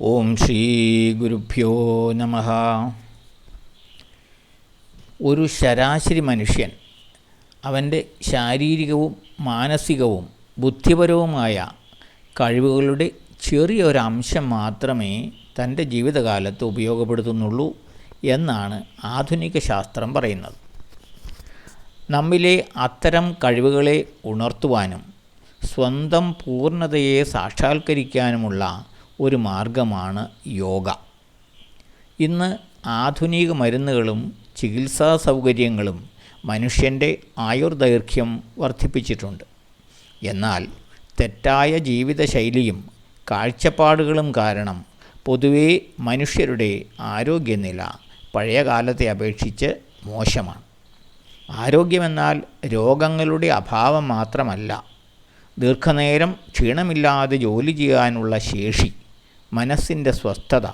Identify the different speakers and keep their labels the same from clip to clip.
Speaker 1: ഓം ശ്രീ ഗുരുഭ്യോ നമ. ഒരു ശരാശരി മനുഷ്യൻ അവന്റെ ശാരീരികവും മാനസികവും ബുദ്ധിപരവുമായ കഴിവുകളുടെ ചെറിയൊരംശം മാത്രമേ തന്റെ ജീവിതകാലത്ത് ഉപയോഗപ്പെടുത്തുന്നുള്ളൂ എന്നാണ് ആധുനിക ശാസ്ത്രം പറയുന്നത്. നമ്മിലെ അത്തരം കഴിവുകളെ ഉണർത്തുവാനും സ്വന്തം പൂർണതയെ സാക്ഷാത്കരിക്കാനുമുള്ള ഒരു മാർഗമാണ് യോഗ. ഇന്ന് ആധുനിക മരുന്നുകളും ചികിത്സാ സൗകര്യങ്ങളും മനുഷ്യന്റെ ആയുർദൈർഘ്യം വർദ്ധിപ്പിച്ചിട്ടുണ്ട്. എന്നാൽ തെറ്റായ ജീവിതശൈലിയും കാഴ്ചപ്പാടുകളും കാരണം പൊതുവേ മനുഷ്യരുടെ ആരോഗ്യനില പഴയ കാലത്തെ അപേക്ഷിച്ച് മോശമാണ്. ആരോഗ്യമെന്നാൽ രോഗങ്ങളുടെ അഭാവം മാത്രമല്ല ദീർഘനേരം ക്ഷീണമില്ലാതെ ജോലി ചെയ്യാനുള്ള ശേഷി മനസ്സിന്റെ സ്വസ്ഥത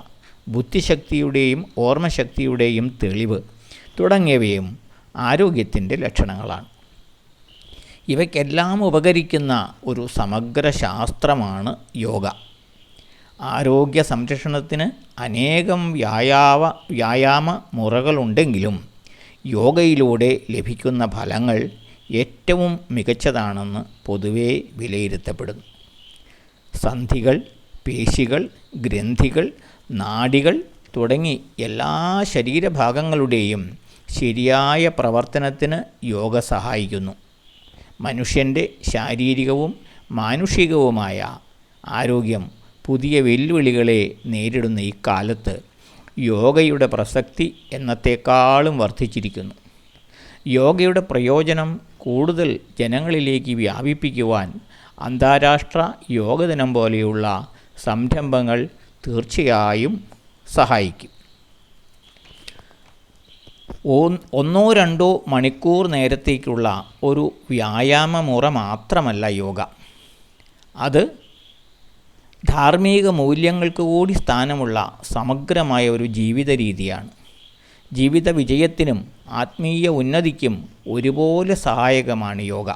Speaker 1: ബുദ്ധിശക്തിയുടെയും ഓർമ്മശക്തിയുടെയും തെളിവ് തുടങ്ങിയവയും ആരോഗ്യത്തിന്റെ ലക്ഷണങ്ങളാണ്. ഇവയ്ക്കെല്ലാം ഉപകരിക്കുന്ന ഒരു സമഗ്ര ശാസ്ത്രമാണ് യോഗ. ആരോഗ്യ സംരക്ഷണത്തിന് അനേകം വ്യായാമ വ്യായാമ മുറകളുണ്ടെങ്കിലും യോഗയിലൂടെ ലഭിക്കുന്ന ഫലങ്ങൾ ഏറ്റവും മികച്ചതാണെന്ന് പൊതുവേ വിലയിരുത്തപ്പെടുന്നു. സന്ധികൾ പേശികൾ ഗ്രന്ഥികൾ നാഡികൾ തുടങ്ങി എല്ലാ ശരീരഭാഗങ്ങളുടെയും ശരിയായ പ്രവർത്തനത്തിന് യോഗ സഹായിക്കുന്നു. മനുഷ്യന്റെ ശാരീരികവും മാനുഷികവുമായ ആരോഗ്യം പുതിയ വെല്ലുവിളികളെ നേരിടുന്ന ഈ കാലത്ത് യോഗയുടെ പ്രസക്തി എന്നത്തേക്കാളും വർദ്ധിച്ചിരിക്കുന്നു. യോഗയുടെ പ്രയോജനം കൂടുതൽ ജനങ്ങളിലേക്ക് വ്യാപിപ്പിക്കുവാൻ അന്താരാഷ്ട്ര യോഗ ദിനം പോലെയുള്ള സംരംഭങ്ങൾ തീർച്ചയായും സഹായിക്കും. ഒന്നോ രണ്ടോ മണിക്കൂർ നേരത്തേക്കുള്ള ഒരു വ്യായാമമുറ മാത്രമല്ല യോഗ. അത് ധാർമ്മിക മൂല്യങ്ങൾക്ക് കൂടി സ്ഥാനമുള്ള സമഗ്രമായ ഒരു ജീവിത രീതിയാണ്. ജീവിത വിജയത്തിനും ആത്മീയ ഉന്നതിക്കും ഒരുപോലെ സഹായകമാണ് യോഗ.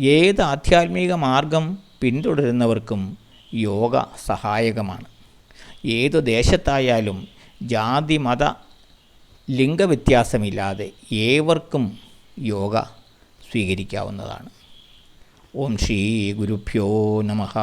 Speaker 1: ഏത് ആധ്യാത്മിക മാർഗം പിന്തുടരുന്നവർക്കും യോഗ സഹായകമാണ്. ഏതു ദേശത്തായാലും ജാതി മത ലിംഗവ്യത്യാസമില്ലാതെ ഏവർക്കും യോഗ സ്വീകരിക്കാവുന്നതാണ്. ഓം ശ്രീ ഗുരുഭ്യോ നമഃ.